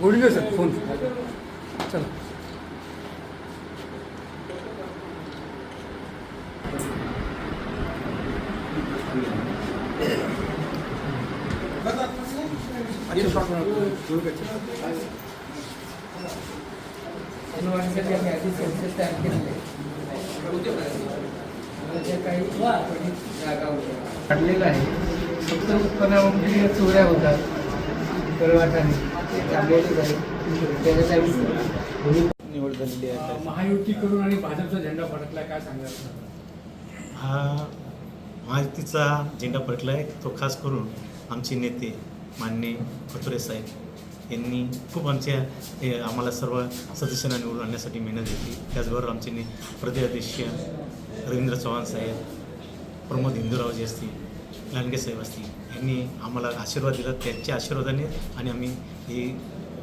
गोडीले sir phone चला. अनवाणीसाठी आम्ही आधी सेन्सस तयार केलेले काही जागा होत्या काढलेलं आहे फक्त उत्पन्नामध्ये चोऱ्या होतात करवाटाने चाललेले आहे त्याच्यात आम्ही निवड झालेली आहे. महायुती करून आणि भाजपचा झेंडा फडकला काय सांगाल? हा महायुतीचा झेंडा फडकला आहे तो खास करून आमचे नेते मान्य कचोरे साहेब यांनी खूप आमच्या आम्हाला सर्व सदस्यांना निवडून आणण्यासाठी मेहनत घेतली. त्याचबरोबर आमचे ने प्रदेशाध्यक्ष रवींद्र चव्हाण साहेब प्रमोद हिंदूरावजी असतील लांडगे साहेब असतील यांनी आम्हाला आशीर्वाद दिला. त्यांच्या आशीर्वादाने आणि आम्ही ही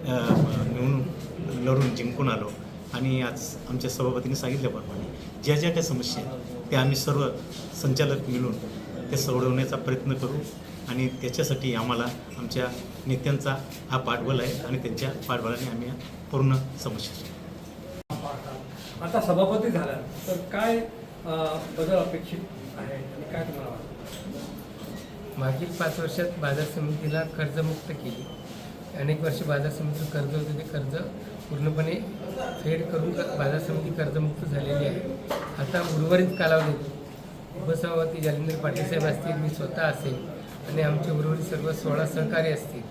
निवडणूक लढून जिंकून आलो. आणि आज आमच्या सभापतींनी सांगितल्याप्रमाणे ज्या ज्या काही समस्या आहेत त्या आम्ही सर्व संचालक मिळून ते सोडवण्याचा प्रयत्न करू. आणि त्याच्यासाठी आम्हाला आमच्या नेत्यांचा हा पाठबळ आहे आणि त्यांच्या पाठबळाने आम्ही पूर्ण समस्या आता सभापती झाला. तर काय बदल अपेक्षित आहे. आणि काय तुम्हाला वाटतं? मागील पाच वर्षात बाजार समितीला कर्जमुक्त केली. अनेक वर्ष बाजार समितीचं कर्ज होतं ते कर्ज पूर्णपणे फेड करून बाजार समिती कर्जमुक्त झालेली आहे. आता उर्वरित कालावधीत उपसभापती जालिंदर पाटील साहेब असतील मी स्वतः असेल आणि आमचे उर्वरित सर्व सोळा सहकारी असतील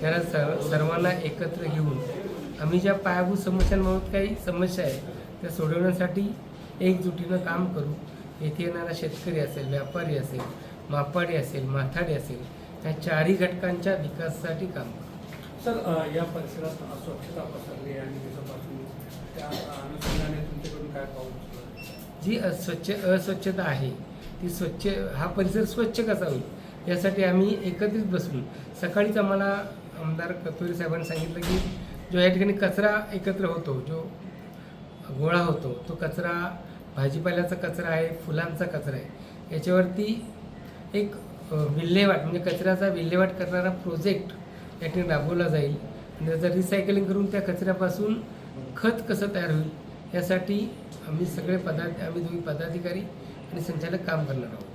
त्यांना सर्व सर्वांना एकत्र घेऊन आम्ही ज्या पायाभूत समस्यांबाबत काही समस्या आहेत त्या सोडवण्यासाठी एकजुटीनं काम करू येथे येणारा शेतकरी असेल व्यापारी असेल मापाडी असेल माथाडी असेल या चारही घटकांच्या विकासासाठी काम करू सर या परिसरात अस्वच्छता पसरली आणि दिवसापासून त्या अनुषंगाने तुमच्याकडून काय आहे? जी अस्वच्छ अस्वच्छता आहे ती स्वच्छ हा परिसर स्वच्छ कसा होईल यासाठी आम्ही एकत्रित बसून सकाळीच आम्हाला आमदार कतोरी साहेबांनी सांगितलं की जो या ठिकाणी कचरा एकत्र होतो जो गोळा होतो तो कचरा भाजीपाल्याचा कचरा आहे फुलांचा कचरा आहे. याच्यावरती एक विल्हेवाट म्हणजे कचऱ्याचा विल्हेवाट करणारा प्रोजेक्ट या ठिकाणी राबवला जाईल. आणि त्याचं रिसायकलिंग करून त्या कचऱ्यापासून खत कसं तयार होईल यासाठी आम्ही सगळे पदा आम्ही दोन्ही पदाधिकारी आणि संचालक काम करणार आहोत.